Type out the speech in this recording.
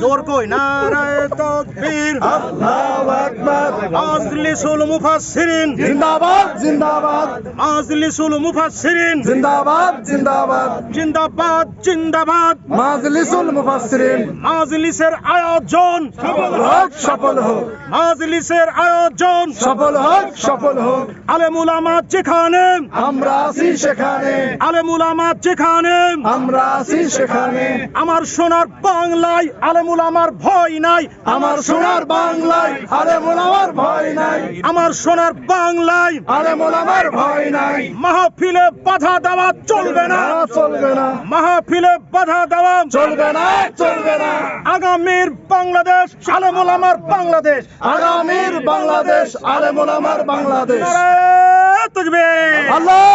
জোর কই? নারায় তকবীর। আল্লাহু। মাজলিসুল মুফাসসিরিন। জিন্দাবাদ জিন্দাবাদ। মাজলিসুল মুফাসসিরিন। জিন্দাবাদ জিন্দাবাদ। জিন্দাবাদ জিন্দাবাদ। মাজলিসুল মুফাসসিরিন। মাজলিসের আয়োজন। সফল হোক সফল হোক। মাজলিসের আয়োজন। সফল হোক সফল হোক। আলেমুল আমাত যেখানে। আমরা আছি সেখানে। আলেমুল আমাত যেখানে। আমরা আছি সেখানে। আমার সোনার বাংলায় আলেমুল আমার ভয় নাই। আমার সোনার বাংলায় আরে মোল আমার সোনার বাংলায় আমার ভয় নাই। মাহফিলে বাধা দেওয়া চলবে না। চলবে না। মাহফিলে বাধা দেওয়া চলবে না চলবে না। আগামীর বাংলাদেশ আলেমুল আমার বাংলাদেশ। আগামীর বাংলাদেশ আরে মোলামার বাংলাদেশ। আল্লাহু!